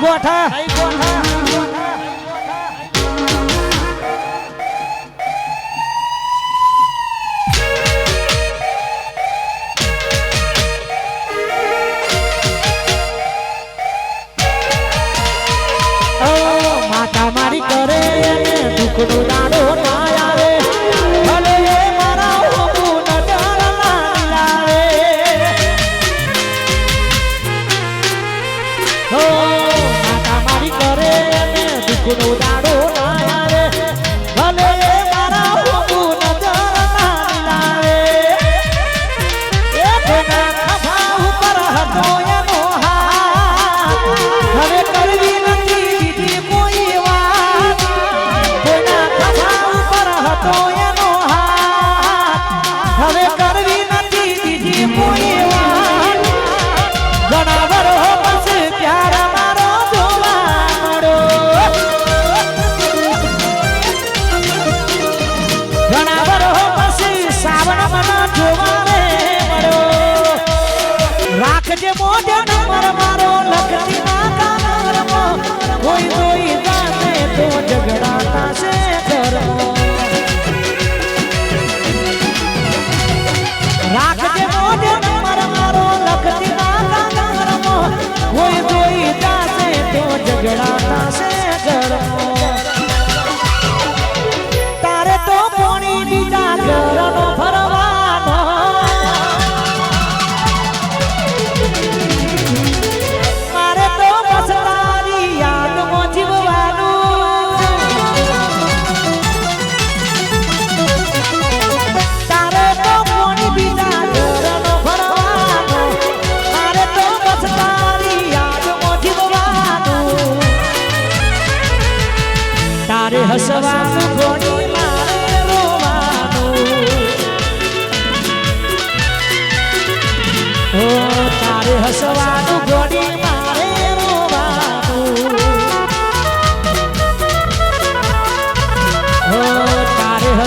过他，来过他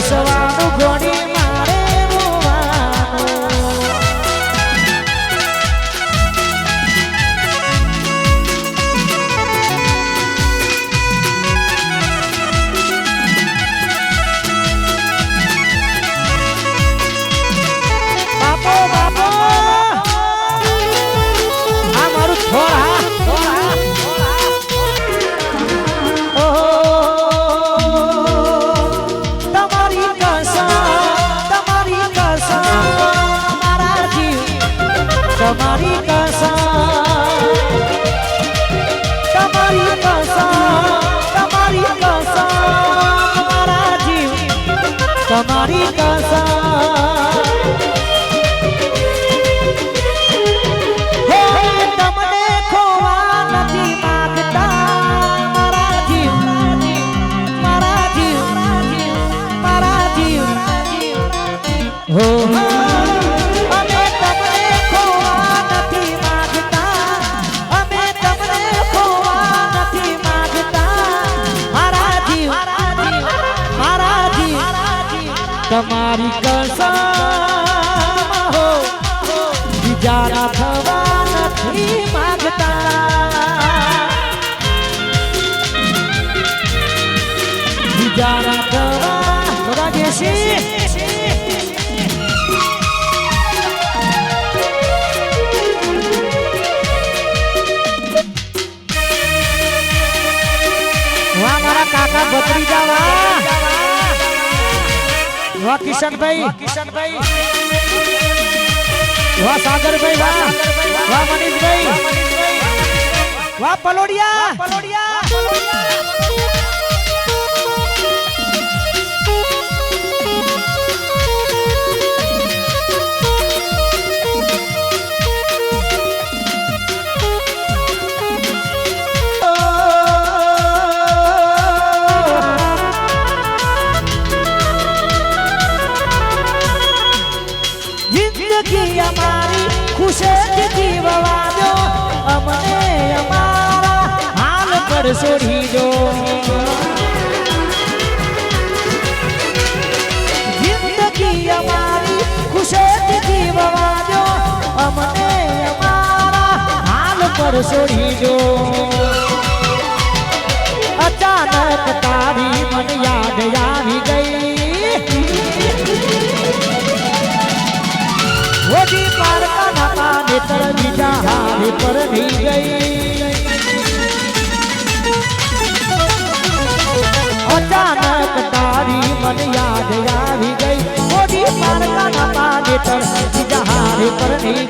હસવાનું ઘણી મારે બાપો બાપો. આ મારું છોડ તમારી કાસા મારી કસમ હો. બીજાના થવા નથી માગતા. બીજાના થવા બધા દેશી કાકા બકરી જવા वहाँ किशन भाई। किशन भाई। वहाँ सागर भाई वहाँ। वहाँ मनीष भाई। वहाँ पलोड़िया। पलोड़िया। જિંદગી અમારી ખુશેથી જીવવા દો અમને અમારા હાલ પર છોડી દો જિંદગી અમારી ખુશેથી જીવવા દો અમને અમારા હાલ પર છોડી દો નકર બીજા હારી પર નહીં ગઈ અચાનક તારી મન યાદ આવી ગઈ મોડી પારકાના પાને તર બીજા હારે પર નહીં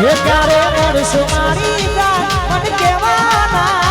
હે ત્યારે મળશો મારી જાન મને કેવાના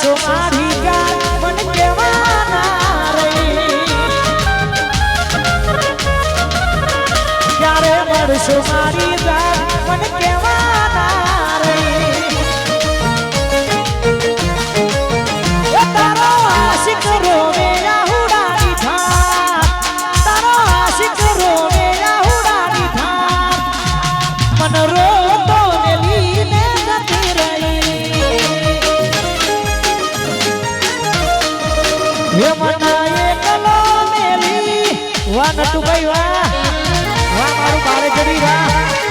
મળશો મારી ક્યારે મળશો મારી મનાએ કલો મેલી વાહ મારું બારે ચડી વાહ.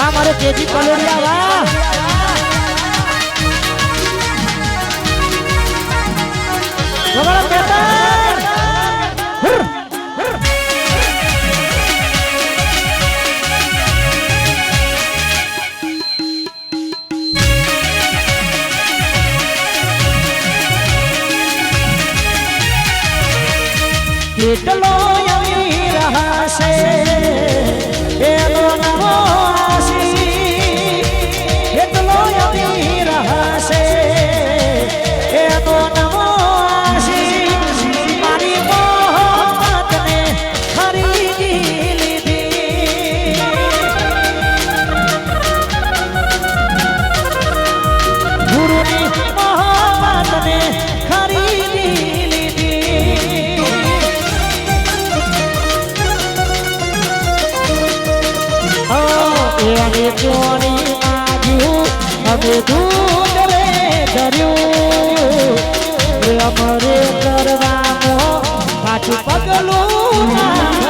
વાહ મારો કેજી કલોડિયા વાહ વગાડો કેતન હુર, હુર. કેટલો અમીર હશે એનો tu paga luna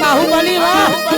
બાહુબલી વાહ.